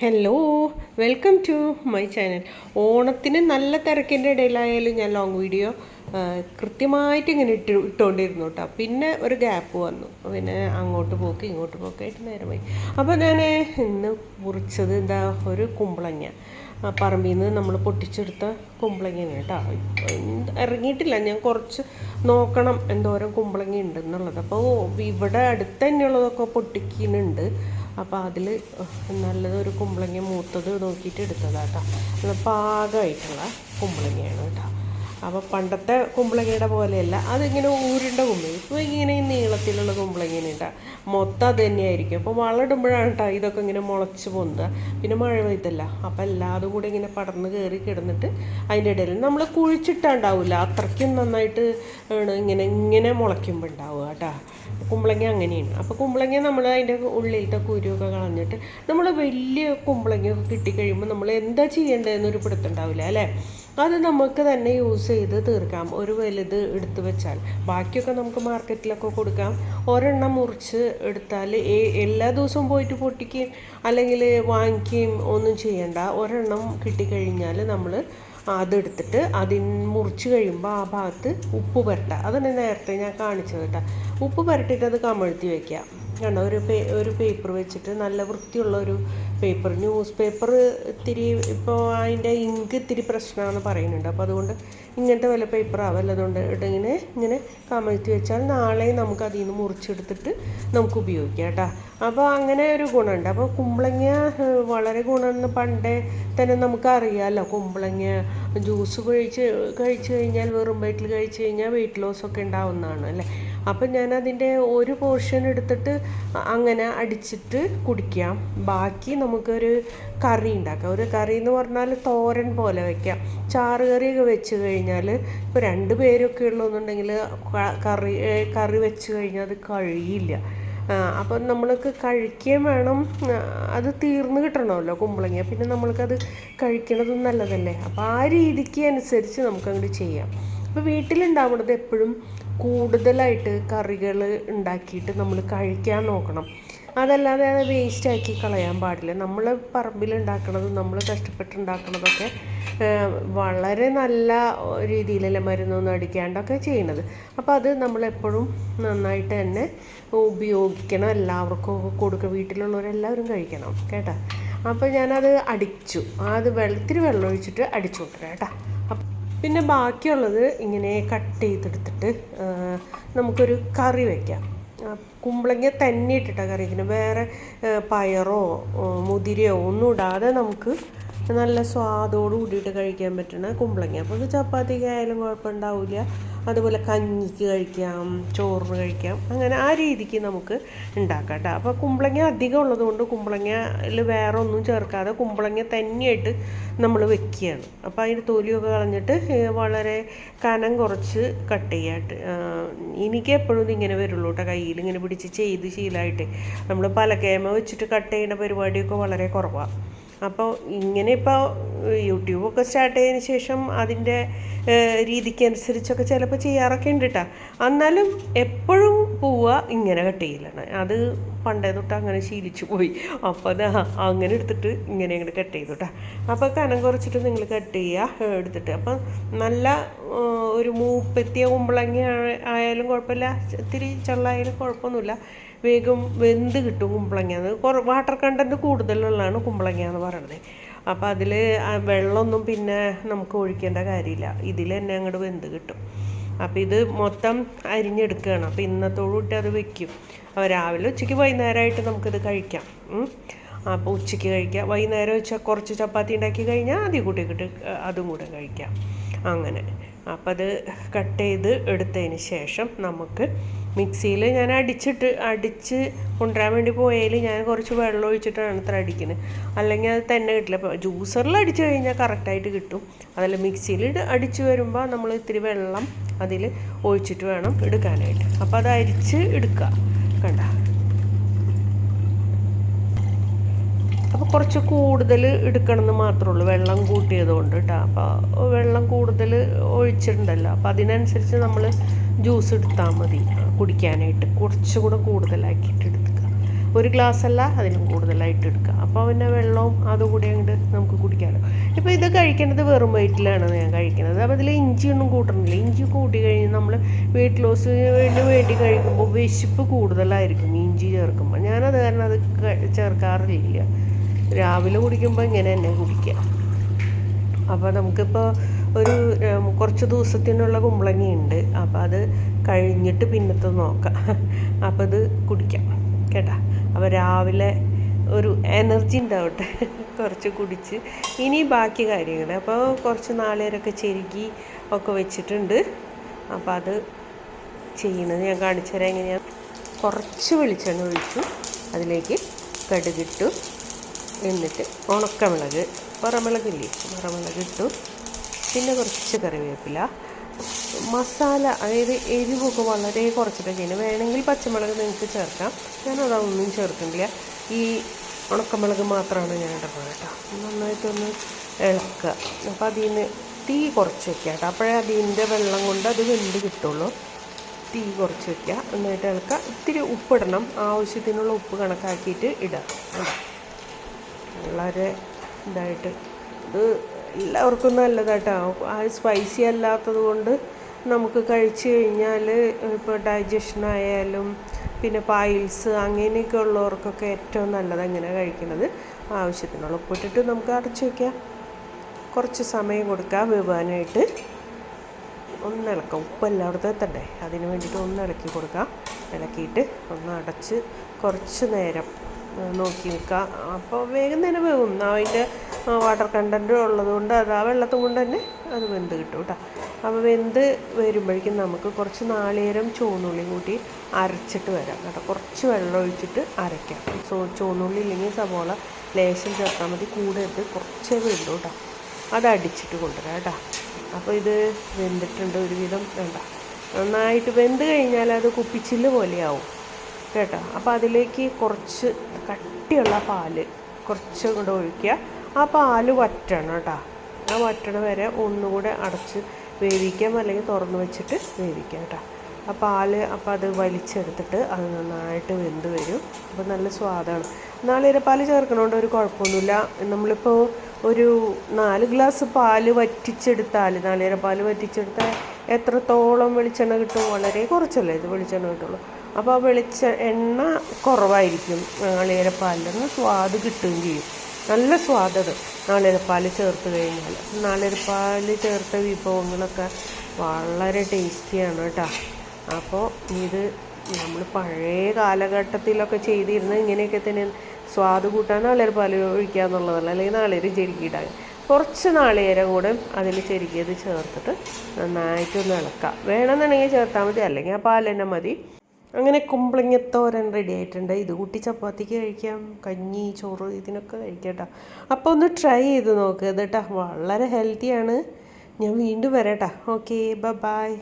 Hello welcome to my channel ഓണത്തിന് നല്ല തിരക്കിന്റെ ഇടയിലായാലും ഞാൻ ലോങ് വീഡിയോ കൃത്യമായിട്ട് ഇങ്ങനെ ഇട്ട് ഇട്ടുകൊണ്ടിരുന്നു കേട്ടോ പിന്നെ ഒരു ഗ്യാപ്പ് വന്നു. പിന്നെ അങ്ങോട്ട് പോക്ക് ഇങ്ങോട്ട് പോക്കായിട്ട് നേരമായി അപ്പോൾ ഞാൻ ഇന്ന് മുറിച്ചത് എന്താ ഒരു കുമ്പളങ്ങ. പറമ്പിൽ നിന്ന് നമ്മൾ പൊട്ടിച്ചെടുത്ത കുമ്പളങ്ങയാണ് കേട്ടോ ഇറങ്ങിയിട്ടില്ല. ഞാൻ കുറച്ച് നോക്കണം എന്തോരം കുമ്പളങ്ങ ഉണ്ടെന്നുള്ളത്. അപ്പോൾ ഇവിടെ അടുത്ത് തന്നെയുള്ളതൊക്കെ പൊട്ടിക്കുന്നുണ്ട്. അപ്പോൾ അതിൽ നല്ലതൊരു കുമ്പളങ്ങ മൂത്തത് നോക്കിയിട്ട് എടുത്തതാട്ടോ അത് പാകമായിട്ടുള്ള കുമ്പളങ്ങയാണ് കേട്ടോ അപ്പോൾ പണ്ടത്തെ കുമ്പളങ്ങയുടെ പോലെയല്ല. അതിങ്ങനെ ഊരുണ്ട കുമ്പളങ്ങ. ഇപ്പോൾ ഇങ്ങനെ നീളത്തിലുള്ള കുമ്പളങ്ങയാണ് കേട്ടോ മൊത്തം അത് തന്നെയായിരിക്കും. അപ്പോൾ വളമിടുമ്പോഴാണ് കേട്ടോ ഇതൊക്കെ ഇങ്ങനെ മുളച്ച് പോകുന്നത് പിന്നെ മഴ പെയ്തല്ല. അപ്പോൾ എല്ലാതും കൂടെ ഇങ്ങനെ പടർന്ന് കയറി കിടന്നിട്ട് അതിന്റെ ഇടയിൽ നമ്മൾ കുഴിച്ചിട്ടുണ്ടാവില്ല അത്രയ്ക്കും നന്നായിട്ട് ആണ് ഇങ്ങനെ ഇങ്ങനെ മുളയ്ക്കുമ്പോൾ ഉണ്ടാവുക കേട്ടോ കുമ്പളങ്ങ അങ്ങനെയാണ്. അപ്പോൾ കുമ്പളങ്ങ നമ്മൾ അതിന്റെ ഉള്ളിലത്തെ കുരുവൊക്കെ കളഞ്ഞിട്ട് നമ്മൾ വലിയ കുമ്പളങ്ങയൊക്കെ കിട്ടിക്കഴിയുമ്പോൾ നമ്മൾ എന്താ ചെയ്യേണ്ടതെന്നൊരു പിടുത്തുണ്ടാവില്ല അല്ലേ? അത് നമുക്ക് തന്നെ യൂസ് ചെയ്ത് തീർക്കാം. ഒരു വലുത് എടുത്തു വെച്ചാൽ. ബാക്കിയൊക്കെ നമുക്ക് മാർക്കറ്റിലൊക്കെ കൊടുക്കാം. ഒരെണ്ണം മുറിച്ച് എടുത്താൽ എല്ലാ ദിവസവും പോയിട്ട് പൊട്ടിക്കുകയും അല്ലെങ്കിൽ വാങ്ങിക്കുകയും ഒന്നും ചെയ്യണ്ട. ഒരെണ്ണം കിട്ടിക്കഴിഞ്ഞാൽ നമ്മൾ അതെടുത്തിട്ട് അതിൻ മുറിച്ച് കഴിയുമ്പോൾ ആ ഭാഗത്ത് ഉപ്പ് പുരട്ടുക അതന്നെ നേരത്തെ ഞാൻ കാണിച്ചത് കേട്ടോ. ഉപ്പ് പുരട്ടിയിട്ട് അത് കമഴ്ത്തി വയ്ക്കുക. കണ്ടോ ഒരു പേ ഒരു പേപ്പർ വെച്ചിട്ട് നല്ല വൃത്തിയുള്ള ഒരു പേപ്പർ ന്യൂസ് പേപ്പർ ഇത്തിരി ഇപ്പോൾ അതിന്റെ ഇങ്ക് ഇത്തിരി പ്രശ്നമാണെന്ന് പറയുന്നുണ്ട്. അപ്പോൾ അതുകൊണ്ട് ഇങ്ങനത്തെ വല്ല പേപ്പറാണ് വല്ലതുകൊണ്ട് ഇങ്ങനെ ഇങ്ങനെ കമഴ്ത്തി വെച്ചാൽ നാളെ നമുക്ക് അതിൽ നിന്ന് മുറിച്ചെടുത്തിട്ട് നമുക്ക് ഉപയോഗിക്കാം കേട്ടോ. അപ്പോൾ അങ്ങനെ ഒരു ഗുണമുണ്ട്. അപ്പോൾ കുമ്പളങ്ങ വളരെ ഗുണമെന്ന് പണ്ടേ തന്നെ നമുക്കറിയാമല്ലോ. കുമ്പളങ്ങ ജ്യൂസ് കഴിച്ച് കഴിച്ച് കഴിഞ്ഞാൽ വെറും വയറ്റിൽ കഴിച്ച് കഴിഞ്ഞാൽ വെയിറ്റ് ലോസ് ഒക്കെ ഉണ്ടാവുന്നതാണ് അല്ലേ? അപ്പം ഞാൻ അതിന്റെ ഒരു പോർഷൻ എടുത്തിട്ട് അങ്ങനെ അടിച്ചിട്ട് കുടിക്കാം. ബാക്കി നമുക്കൊരു കറി ഉണ്ടാക്കാം. ഒരു കറി എന്ന് പറഞ്ഞാൽ തോരൻ പോലെ വയ്ക്കാം ചാറ് കറിയൊക്കെ വെച്ച് കഴിഞ്ഞാൽ ഇപ്പോൾ രണ്ട് പേരൊക്കെ ഉള്ളതെന്നുണ്ടെങ്കിൽ കറി കറി വെച്ച് കഴിഞ്ഞാൽ അത് കഴിയില്ല. അപ്പം നമ്മൾക്ക് കഴിക്കുകയും വേണം. അത് തീർന്നു കിട്ടണമല്ലോ കുമ്പളങ്ങ. പിന്നെ നമ്മൾക്കത് കഴിക്കണതും നല്ലതല്ലേ? അപ്പോൾ ആ രീതിക്ക് അനുസരിച്ച് നമുക്കങ്ങോട്ട് ചെയ്യാം. അപ്പോൾ വീട്ടിലുണ്ടാവുന്നത് എപ്പോഴും കൂടുതലായിട്ട് കറികൾ ഉണ്ടാക്കിയിട്ട് നമ്മൾ കഴിക്കാൻ നോക്കണം. അതല്ലാതെ അത് വേസ്റ്റ് ആക്കി കളയാൻ പാടില്ല. നമ്മൾ പറമ്പിൽ ഉണ്ടാക്കണതും നമ്മൾ കഷ്ടപ്പെട്ടുണ്ടാക്കണതൊക്കെ വളരെ നല്ല രീതിയിലല്ലേ മരുന്നൊന്നും അടിക്കാണ്ടൊക്കെ ചെയ്യണത് അപ്പോൾ അത് നമ്മളെപ്പോഴും നന്നായിട്ട് തന്നെ ഉപയോഗിക്കണം. എല്ലാവർക്കും കൊടുക്കുക വീട്ടിലുള്ളവരെല്ലാവരും കഴിക്കണം. കേട്ടോ? അപ്പോൾ ഞാനത് അടിച്ചു. അത് വെള്ളത്തിൽ വെള്ളം ഒഴിച്ചിട്ട് അടിച്ചു കൊണ്ടുവരാം കേട്ടോ. പിന്നെ ബാക്കിയുള്ളത് ഇങ്ങനെ കട്ട് ചെയ്തെടുത്തിട്ട് നമുക്കൊരു കറി വയ്ക്കാം കുമ്പളങ്ങ തന്നെ ഇട്ടിട്ട കറി. വയ്ക്കുന്നത് വേറെ പയറോ മുതിരയോ ഒന്നും ഇടാതെ നമുക്ക് നല്ല സ്വാദോട് കൂടിയിട്ട് കഴിക്കാൻ പറ്റുന്ന കുമ്പളങ്ങ. അപ്പോൾ ഇത് ചപ്പാത്തിക്ക് ആയാലും കുഴപ്പമുണ്ടാവില്ല. അതുപോലെ കഞ്ഞിക്ക് കഴിക്കാം ചോറ് കഴിക്കാം. അങ്ങനെ ആ രീതിക്ക് നമുക്ക് ഉണ്ടാക്കാം കേട്ടോ അപ്പോൾ കുമ്പളങ്ങ അധികം ഉള്ളതുകൊണ്ട് കുമ്പളങ്ങയിൽ വേറെ ഒന്നും ചേർക്കാതെ കുമ്പളങ്ങ തന്നെയായിട്ട് നമ്മൾ വെക്കുകയാണ്. അപ്പോൾ അതിന്റെ തൊലിയൊക്കെ കളഞ്ഞിട്ട് വളരെ കനം കുറച്ച് കട്ട് ചെയ്യാട്ട്. എനിക്ക് എപ്പോഴും ഇങ്ങനെ വരുള്ളൂ കേട്ടോ കയ്യിൽ ഇങ്ങനെ പിടിച്ച് ചെയ്ത് ശീലമായിട്ട്. നമ്മൾ പലകേമ വെച്ചിട്ട് കട്ട് ചെയ്യുന്ന പരിപാടിയൊക്കെ വളരെ കുറവാണ് അപ്പോൾ ഇങ്ങനെ ഇപ്പോൾ യൂട്യൂബൊക്കെ സ്റ്റാർട്ട് ചെയ്തതിന് ശേഷം അതിന്റെ രീതിക്ക് അനുസരിച്ചൊക്കെ ചിലപ്പോൾ ചെയ്യാറൊക്കെ ഉണ്ട് കേട്ടോ എന്നാലും എപ്പോഴും പോവുക ഇങ്ങനെ കട്ട് ചെയ്യലാണ്. അത് പണ്ടേ തൊട്ട് അങ്ങനെ ശീലിച്ചു പോയി. അപ്പോൾ അത് അങ്ങനെ എടുത്തിട്ട് ഇങ്ങനെ അങ്ങോട്ട് കട്ട് ചെയ്തു കേട്ടോ അപ്പോൾ കനം കുറച്ചിട്ട് നിങ്ങൾ കട്ട് ചെയ്യുക എടുത്തിട്ട്. അപ്പം നല്ല ഒരു മൂപ്പെത്തിയ കുമ്പളങ്ങ ആയാലും കുഴപ്പമില്ല. ഇത്തിരി ചള്ളായാലും കുഴപ്പമൊന്നുമില്ല. വേഗം വെന്ത് കിട്ടും കുമ്പളങ്ങ. അത് കുറ വാട്ടർ കണ്ടന്റ് കൂടുതലുള്ളതാണ് കുമ്പളങ്ങ എന്ന് പറയുന്നത്. അപ്പോൾ അതിൽ വെള്ളമൊന്നും പിന്നെ നമുക്ക് ഒഴിക്കേണ്ട കാര്യമില്ല. ഇതിൽ തന്നെ അങ്ങോട്ട് വെന്ത് കിട്ടും. അപ്പോൾ ഇത് മൊത്തം അരിഞ്ഞെടുക്കുകയാണ് അപ്പോൾ ഇന്നത്തോടുകൂട്ടി അത് വെക്കും. അപ്പോൾ രാവിലെ ഉച്ചയ്ക്ക് വൈകുന്നേരമായിട്ട് നമുക്കിത് കഴിക്കാം. അപ്പോൾ ഉച്ചയ്ക്ക് കഴിക്കാം. വൈകുന്നേരം വെച്ചാൽ കുറച്ച് ചപ്പാത്തി ഉണ്ടാക്കി കഴിഞ്ഞാൽ അതി കൂട്ടിക്കിട്ട് അതും കൂടെ കഴിക്കാം. അങ്ങനെ. അപ്പം അത് കട്ട് ചെയ്ത് എടുത്തതിന് ശേഷം നമുക്ക് മിക്സിയിൽ ഞാൻ അടിച്ചിട്ട് അടിച്ച് കൊണ്ടുവരാൻ വേണ്ടി പോയാൽ ഞാൻ കുറച്ച് വെള്ളം ഒഴിച്ചിട്ടാണ് ഇത്ര അടിക്കുന്നത്. അല്ലെങ്കിൽ അത് തന്നെ കിട്ടില്ല. അപ്പോൾ ജ്യൂസറിൽ അടിച്ച് കഴിഞ്ഞാൽ കറക്റ്റായിട്ട് കിട്ടും. അതല്ല മിക്സിയിൽ അടിച്ച് വരുമ്പോൾ നമ്മൾ ഇത്തിരി വെള്ളം അതിൽ ഒഴിച്ചിട്ട് വേണം എടുക്കാനായിട്ട്. അപ്പോൾ അത് അരിച്ച് എടുക്കുക. കണ്ട. അപ്പോൾ കുറച്ച് കൂടുതൽ എടുക്കണമെന്ന് മാത്രമേ ഉള്ളൂ. വെള്ളം കൂട്ടിയത് കൊണ്ട് കേട്ടോ അപ്പോൾ വെള്ളം കൂടുതൽ ഒഴിച്ചിട്ടുണ്ടല്ലോ. അപ്പോൾ അതിനനുസരിച്ച് നമ്മൾ ജ്യൂസ് എടുത്താൽ മതി. കുടിക്കാനായിട്ട്. കുറച്ചുകൂടെ കൂടുതലാക്കിയിട്ട് എടുക്കുക ഒരു ഗ്ലാസ് അല്ല അതിലും കൂടുതലായിട്ട് എടുക്കുക. അപ്പോൾ പിന്നെ വെള്ളവും അതുകൂടി അങ്ങോട്ട് നമുക്ക് കുടിക്കാമല്ലോ ഇപ്പോൾ ഇത് കഴിക്കേണ്ടത് വെറും വയറ്റിലാണ് ഞാൻ കഴിക്കുന്നത്. അപ്പോൾ ഇതിൽ ഇഞ്ചിയൊന്നും കൂട്ടണില്ല. ഇഞ്ചി കൂട്ടി കഴിഞ്ഞ് നമ്മൾ വെയിറ്റ് ലോസിന് വേണ്ടി കഴിക്കുമ്പോൾ വിശപ്പ് കൂടുതലായിരിക്കും ഇഞ്ചി ചേർക്കുമ്പോൾ ഞാനത് കാരണം അത് ചേർക്കാറില്ല. രാവിലെ കുടിക്കുമ്പോൾ ഇങ്ങനെ തന്നെ കുടിക്കുക അപ്പോൾ നമുക്കിപ്പോൾ ഒരു കുറച്ച് ദിവസത്തിനുള്ള കുമ്പളങ്ങി ഉണ്ട് അപ്പോൾ അത് കഴിഞ്ഞിട്ട് പിന്നത്തെ നോക്കാം. അപ്പോൾ അത് കുടിക്കാം. കേട്ടാ? അപ്പോൾ രാവിലെ ഒരു എനർജി ഉണ്ടാവട്ടെ. കുറച്ച് കുടിച്ച്. ഇനി ബാക്കി കാര്യങ്ങൾ. അപ്പോൾ കുറച്ച് നാളേരൊക്കെ ചെരുകി ഒക്കെ വെച്ചിട്ടുണ്ട്. അപ്പോൾ അത് ചെയ്യുന്നത് ഞാൻ കാണിച്ചു തരാം. എങ്ങനെയാണ് കുറച്ച് വെളിച്ചെണ്ണ ഒഴിച്ചു. അതിലേക്ക് കടുകിട്ടു. എന്നിട്ട് ഉണക്കമുളക് വറമുളകില്ലേ വറമുളക് ഇട്ടു. പിന്നെ കുറച്ച് കറിവേപ്പില. മസാല അതായത് എരിവൊക്കെ വളരെ കുറച്ചിട്ടാണ് ചെയ്യുന്നത്. വേണമെങ്കിൽ പച്ചമുളക് നിങ്ങൾക്ക് ചേർക്കാം. ഞാൻ അതൊന്നും ചേർക്കുന്നില്ല. ഈ ഉണക്കമുളക് മാത്രമാണ് ഞാൻ ഇടുന്നത് കേട്ടോ നന്നായിട്ടൊന്ന് ഇളക്കുക. അപ്പോൾ അതിൽ നിന്ന് തീ കുറച്ച് വെക്കുക കേട്ടോ അപ്പോഴേ അതിന്റെ വെള്ളം കൊണ്ട് അത് വെന്ത് കിട്ടുള്ളൂ. തീ കുറച്ച് വെക്കുക. എന്നിട്ട് ഇളക്കുക. ഇത്തിരി ഉപ്പിടണം. ആവശ്യത്തിനുള്ള ഉപ്പ് കണക്കാക്കിയിട്ട് ഇടുക. വളരെ ഇതായിട്ട് ഇത് എല്ലാവർക്കും നല്ലതാട്ടോ സ്പൈസി അല്ലാത്തത് കൊണ്ട് നമുക്ക് കഴിച്ചു കഴിഞ്ഞാൽ ഇപ്പോൾ ഡൈജഷൻ ആയാലും പിന്നെ പായിൽസ് അങ്ങനെയൊക്കെ ഉള്ളവർക്കൊക്കെ ഏറ്റവും നല്ലത് അങ്ങനെ കഴിക്കുന്നത്. ആവശ്യത്തിനുള്ള ഉപ്പിട്ടിട്ട് നമുക്ക് അടച്ചു വയ്ക്കാം കുറച്ച് സമയം കൊടുക്കുക വേവാനായിട്ട് ഒന്നിളക്കാം ഉപ്പ് എല്ലായിടത്തും എത്തണ്ടേ? അതിന് വേണ്ടിയിട്ട് ഒന്ന് ഇളക്കി കൊടുക്കാം. ഇളക്കിയിട്ട് ഒന്ന് അടച്ച് കുറച്ച് നേരം നോക്കി നിൽക്കുക അപ്പോൾ വേഗം തന്നെ വേവും. അതിന്റെ വാട്ടർ കണ്ടന്റും ഉള്ളതുകൊണ്ട് അത് ആ വെള്ളത്തും കൊണ്ട് തന്നെ അത് വെന്ത് കിട്ടും കേട്ടോ. അപ്പോൾ വെന്ത് വരുമ്പോഴേക്കും നമുക്ക് കുറച്ച് നാളികേരം ചുവന്നുള്ളി കൂട്ടി അരച്ചിട്ട് വരാം കേട്ടോ. കുറച്ച് വെള്ളം ഒഴിച്ചിട്ട് അരയ്ക്കാം. ചോ ചുവന്നുള്ളി ഇല്ലെങ്കിൽ സവോള ലേശം ചേർത്താൽ മതി. കൂടെ ഇട്ട് കുറച്ചേ വേണ്ടു കേട്ടോ. അത് അടിച്ചിട്ട് കൊണ്ടുവരാം കേട്ടോ. അപ്പോൾ ഇത് വെന്തിട്ടുണ്ട് ഒരുവിധം വേണ്ട. നന്നായിട്ട് വെന്ത് കഴിഞ്ഞാൽ അത് കുപ്പിച്ചില്ല് പോലെയാവും കേട്ടോ. അപ്പോൾ അതിലേക്ക് കുറച്ച് കട്ടിയുള്ള പാൽ കുറച്ച് കൂടെ ഒഴിക്കുക. ആ പാൽ വറ്റണം കേട്ടോ. ആ വറ്റണ വരെ ഒന്നുകൂടെ അടച്ച് വേവിക്കാം അല്ലെങ്കിൽ തുറന്ന് വെച്ചിട്ട് വേവിക്കാം കേട്ടോ. ആ പാൽ അപ്പോൾ അത് വലിച്ചെടുത്തിട്ട് അത് നന്നായിട്ട് വെന്ത് വരും. അപ്പോൾ നല്ല സ്വാദാണ്. നാളികേരപ്പാൽ ചേർക്കണോണ്ട് ഒരു കുഴപ്പമൊന്നുമില്ല. നമ്മളിപ്പോൾ ഒരു നാല് ഗ്ലാസ് പാൽ വറ്റിച്ചെടുത്താൽ നാളികേരപ്പാൽ വറ്റിച്ചെടുത്താൽ എത്രത്തോളം വെളിച്ചെണ്ണ കിട്ടും? വളരെ കുറച്ചല്ലേ ഇത് വെളിച്ചെണ്ണ കിട്ടുള്ളൂ. അപ്പോൾ ആ വെളിച്ച എണ്ണ കുറവായിരിക്കും നാളികേരപ്പാലിന് സ്വാദ് കിട്ടുകയും ചെയ്യും. നല്ല സ്വാദത് നാളികേരപ്പാൽ ചേർത്ത് കഴിഞ്ഞാൽ നാളികേരപ്പാൽ ചേർത്ത വിഭവങ്ങളൊക്കെ വളരെ ടേസ്റ്റിയാണ് കേട്ടോ. അപ്പോൾ ഇത് നമ്മൾ പഴയ കാലഘട്ടത്തിലൊക്കെ ചെയ്തിരുന്ന ഇങ്ങനെയൊക്കെ തന്നെ സ്വാദ് കൂട്ടാൻ നാളികേരപ്പാൽ ഒഴിക്കുക എന്നുള്ളതല്ല അല്ലെങ്കിൽ നാളികേരം ചെരുക്കിയിടാൻ. കുറച്ച് നാളികേരം കൂടെ അതിൽ ചെരുക്കിയത് ചേർത്തിട്ട് നന്നായിട്ടൊന്ന് ഇളക്കാം. വേണമെന്നുണ്ടെങ്കിൽ ചേർത്താൽ മതി. അല്ലെങ്കിൽ ആ പാൽ മതി. അങ്ങനെ കുമ്പളിങ്ങത്തോരൻ റെഡി ആയിട്ടുണ്ട്. ഇത് കൂട്ടി ചപ്പാത്തിക്ക് കഴിക്കാം. കഞ്ഞി ചോറ് ഇതിനൊക്കെ കഴിക്കാം കേട്ടോ അപ്പോൾ ഒന്ന് ട്രൈ ചെയ്ത് നോക്കുക കേട്ടോ. വളരെ ഹെൽത്തിയാണ് ഞാൻ വീണ്ടും വരാം കേട്ടോ ഓക്കെ ബൈ